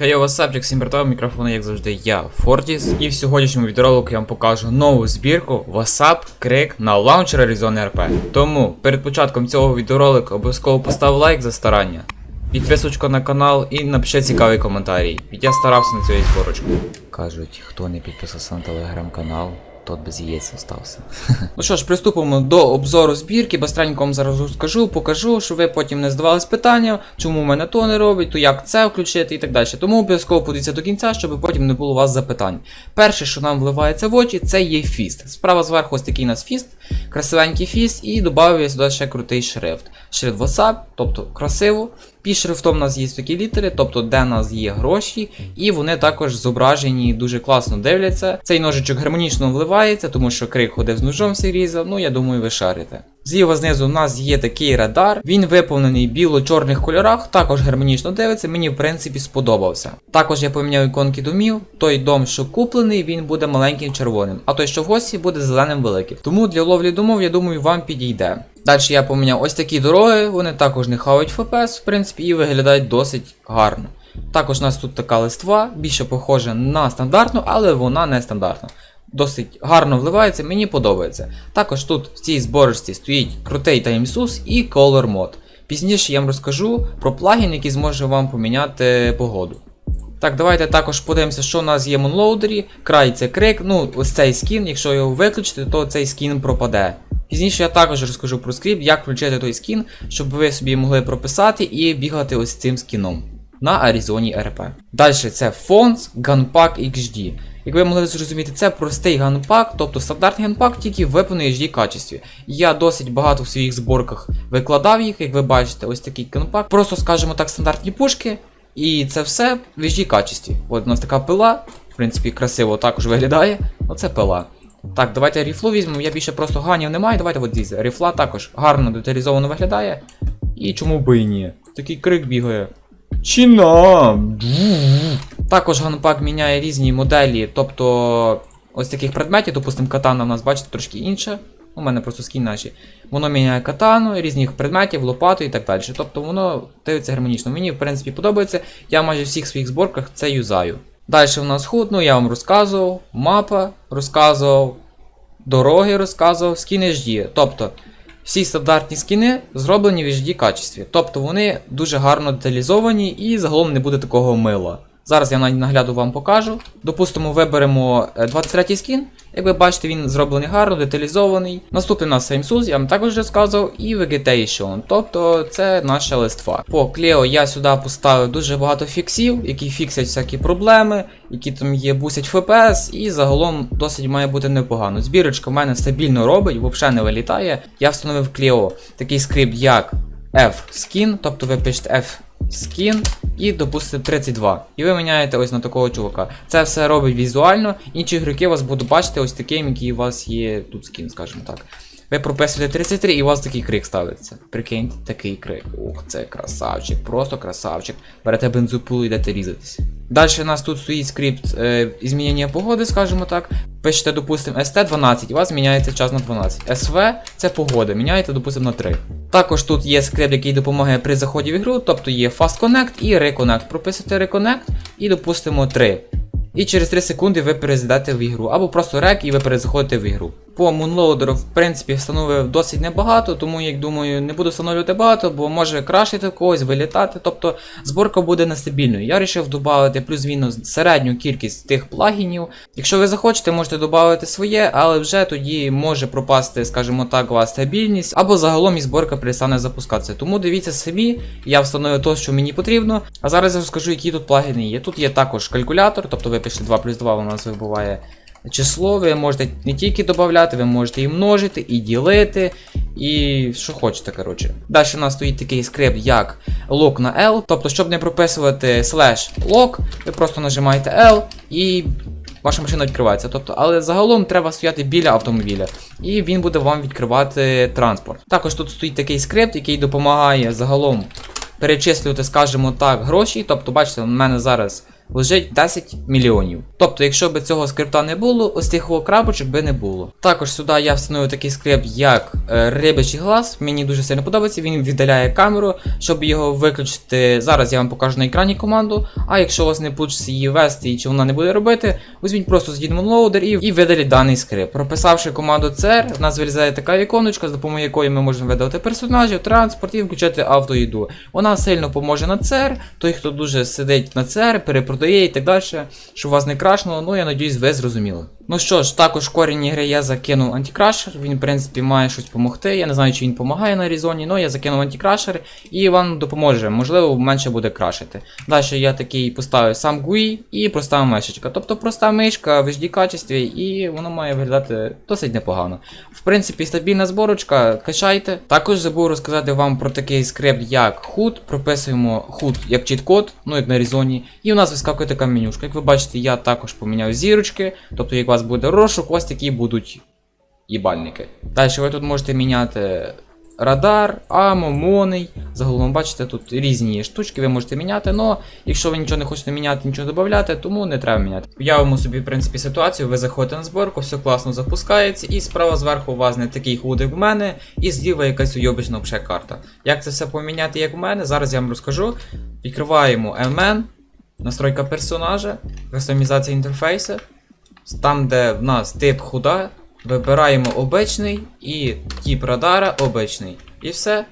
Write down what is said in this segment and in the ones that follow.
Хей, васапчик, всім братва, мікрофон, як завжди, я, Фортіс. І в сьогоднішньому відеоролику я вам покажу нову збірку WhatsApp Крик на лаунчер Arizona RP. Тому перед початком цього відеоролику обов'язково постав лайк за старання, підписочку на канал і напиши цікавий коментарій. Ведь я старався на цю зборочку. Кажуть, хто не підписався на телеграм-канал, тот без яєць остався. ну що ж, приступимо до обзору збірки. Быстренько вам зараз розкажу, покажу, щоб ви потім не здавались питання, чому в мене то не робить, то як це включити і так далі. Тому обов'язково подивіться до кінця, щоб потім не було у вас запитань. Перше, що нам вливається в очі, це є фіст. Справа зверху ось такий у нас фіст, красивенький фіст, і додав я сюди ще крутий шрифт. Шрифт WhatsApp, тобто красиво. Під шрифтом у нас є такі літери, тобто де у нас є гроші, і вони також зображені дуже класно дивляться. Цей ножичок гармонічно вливається, тому що крик ходив з ножом всі різав, ну я думаю, ви шарите. Зліва знизу у нас є такий радар, він виповнений біло-чорних кольорах, також гармонічно дивиться, мені в принципі сподобався. Також я поміняв іконки домів, той дом, що куплений, він буде маленьким червоним, а той, що в гості, буде зеленим великим. Тому для ловлі домов, я думаю, вам підійде. Далі я поміняв ось такі дороги, вони також не хавають FPS, в принципі, і виглядають досить гарно. Також у нас тут така листва, більше похожа на стандартну, але вона не стандартна. Досить гарно вливається, мені подобається. Також тут в цій зборочці стоїть крутий TimeSUS і Color Mode. Пізніше я вам розкажу про плагін, який зможе вам поміняти погоду. Так, давайте також подивимося, що у нас є в монлоудері. Край це крик. Ну, ось цей скін, якщо його виключити, то цей скін пропаде. Пізніше я також розкажу про скрипт, як включити той скін, щоб ви собі могли прописати і бігати ось цим скіном на Аризоні РП. Далі це Fonts Gunpack XD. Як ви могли зрозуміти, це простий ганпак, тобто стандартний ганпак, тільки в виповненій HD качестві. Я досить багато в своїх зборках викладав їх, як ви бачите, ось такий ганпак. Просто, скажімо так, стандартні пушки. І це все в HD качестві. От у нас така пила, в принципі, красиво також виглядає. Оце пила. Так, давайте ріфлу візьмемо. Я більше просто ганів немає. Давайте от дивіться. Ріфла також гарно деталізовано виглядає. І чому би і ні? Такий крик бігає. Чіна! Також ганпак міняє різні моделі, тобто ось таких предметів, допустимо, катана у нас, бачите, трошки інша. У мене просто скін наші. Воно міняє катану, різних предметів, лопату і так далі. Тобто воно дивиться гармонічно. Мені, в принципі, подобається. Я майже в всіх своїх зборках це юзаю. Далі в нас худ, ну я вам розказував, мапа розказував, дороги розказував, скіни HD. Тобто всі стандартні скіни зроблені в HD качестві. Тобто вони дуже гарно деталізовані і загалом не буде такого мила. Зараз я нагляду вам покажу. Допустимо, виберемо е, 23 скін. Як ви бачите, він зроблений гарно, деталізований. Наступний у нас SameSUS, я вам також вже сказав, і Vegetation, тобто це наша листва. По Клео я сюди поставив дуже багато фіксів, які фіксять всякі проблеми, які там є, бусять FPS, і загалом досить має бути непогано. Збірочка в мене стабільно робить, взагалі не вилітає. Я встановив Клео такий скрипт, як F-Skin, тобто ви пишете F скін і допустите 32. І ви міняєте ось на такого чувака. Це все робить візуально. Інші ігроки вас будуть бачити ось таким, який у вас є тут скін, скажімо так. Ви прописуєте 33 і у вас такий крик ставиться. Прикиньте, такий крик. Ух, це красавчик, просто красавчик. Берете бензопилу йдете різатись. Далі у нас тут стоїть скрипт е, змінення погоди, скажімо так. Пишете, допустимо, ST12, і у вас зміняється час на 12. SV це погода, міняєте, допустимо, на 3. Також тут є скрипт, який допомагає при заході в ігру, тобто є Fast Connect і Reconnect. Прописуєте Reconnect і, допустимо, 3. І через 3 секунди ви перезайдете в ігру. Або просто рек і ви перезаходите в ігру. По Moonloader, в принципі, встановив досить небагато, тому, як думаю, не буду встановлювати багато, бо може крашити когось, вилітати. Тобто зборка буде нестабільною. Я вирішив додати плюс-мінус середню кількість тих плагінів. Якщо ви захочете, можете додати своє, але вже тоді може пропасти, скажімо так, у вас стабільність, або загалом і зборка перестане запускатися. Тому дивіться самі, я встановив те, що мені потрібно. А зараз я розкажу, які тут плагіни є. Тут є також калькулятор, тобто ви пишете 2 плюс 2, у нас вибуває число, ви можете не тільки додати, ви можете і множити, і ділити, і що хочете, коротше. Далі у нас стоїть такий скрипт, як lock на L. Тобто, щоб не прописувати slash lock, ви просто нажимаєте L і. Ваша машина відкривається. Тобто, але загалом треба стояти біля автомобіля, і він буде вам відкривати транспорт. Також тут стоїть такий скрипт, який допомагає загалом перечислювати, скажімо так, гроші. Тобто, бачите, у мене зараз лежить 10 мільйонів. Тобто, якщо б цього скрипта не було, ось тих крапочок би не було. Також сюди я встановив такий скрипт, як е, рибячий глаз. Мені дуже сильно подобається. Він віддаляє камеру, щоб його виключити. Зараз я вам покажу на екрані команду. А якщо у вас не вийде її вести і чи вона не буде робити, візьміть просто з лоудер і, і видаліть даний скрипт. Прописавши команду CR, в нас вилізає така іконочка, з допомогою якої ми можемо видалити персонажів, транспорт і включати автоїду. Вона сильно поможе на CR, той, хто дуже сидить на CR, перепродає і так далі, що у вас не крашнуло, ну я надіюсь, ви зрозуміли. Ну що ж, також корінь гри я закинув антикрашер, він в принципі має щось допомогти. Я не знаю, чи він допомагає на різоні, але я закинув антикрашер і вам допоможе, можливо, менше буде крашити. Далі я такий поставив сам GUI і проста мишечка. Тобто проста мишка в HD качестві, і воно має виглядати досить непогано. В принципі, стабільна зборочка, качайте. Також забув розказати вам про такий скрипт, як HUD. Прописуємо HUD як чіт-код, ну як на різоні. І у нас вискакує така менюшка. Як ви бачите, я також поміняв зірочки. Тобто, як у вас буде розшук, ось такі будуть їбальники. Далі ви тут можете міняти радар, амо, моний. Загалом бачите, тут різні штучки ви можете міняти, але якщо ви нічого не хочете міняти, нічого додати, тому не треба міняти. Уявимо собі, в принципі, ситуацію, ви заходите на зборку, все класно запускається, і справа зверху у вас не такий худ, як в мене, і зліва якась уйобична вже карта. Як це все поміняти, як в мене, зараз я вам розкажу. Відкриваємо MN, настройка персонажа, кастомізація інтерфейсу. Там, де в нас тип худа, вибираємо обичний і тип радара обичний. І все.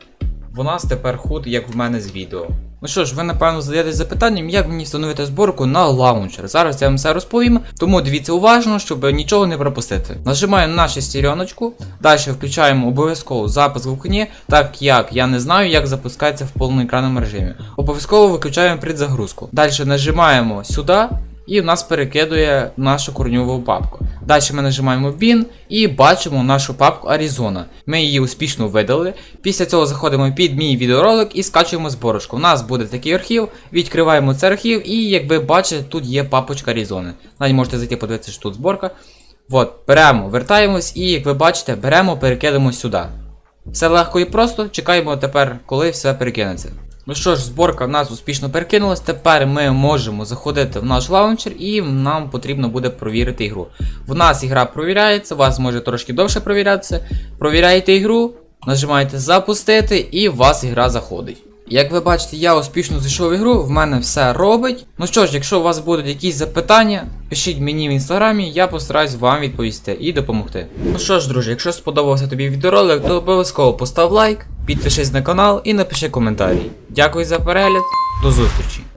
В нас тепер худ, як в мене з відео. Ну що ж, ви напевно задаєтесь запитанням, як мені встановити зборку на лаунчер. Зараз я вам все розповім, тому дивіться уважно, щоб нічого не пропустити. Нажимаємо на шестереночку, далі включаємо обов'язково запис в окні, так як я не знаю, як запускається в повноекранному режимі. Обов'язково виключаємо предзагрузку. Далі нажимаємо сюди. І в нас перекидує нашу корньову папку. Далі ми нажимаємо Bin і бачимо нашу папку Arizona. Ми її успішно видали. Після цього заходимо під мій відеоролик і скачуємо зборочку. У нас буде такий архів, відкриваємо цей архів, і як ви бачите, тут є папочка Arizona. Навіть можете зайти подивитися, що тут зборка. От, беремо, вертаємось, і як ви бачите, беремо, перекидемо сюди. Все легко і просто, чекаємо тепер, коли все перекинеться. Ну що ж, зборка в нас успішно перекинулась. Тепер ми можемо заходити в наш лаунчер і нам потрібно буде провірити ігру. В нас ігра провіряється, у вас може трошки довше провірятися. Провіряєте ігру, нажимаєте запустити і у вас ігра заходить. Як ви бачите, я успішно зайшов в ігру, в мене все робить. Ну що ж, якщо у вас будуть якісь запитання, пишіть мені в інстаграмі, я постараюсь вам відповісти і допомогти. Ну що ж, друзі, якщо сподобався тобі відеоролик, то обов'язково постав лайк, підпишись на канал і напиши коментарі. Дякую за перегляд, до зустрічі!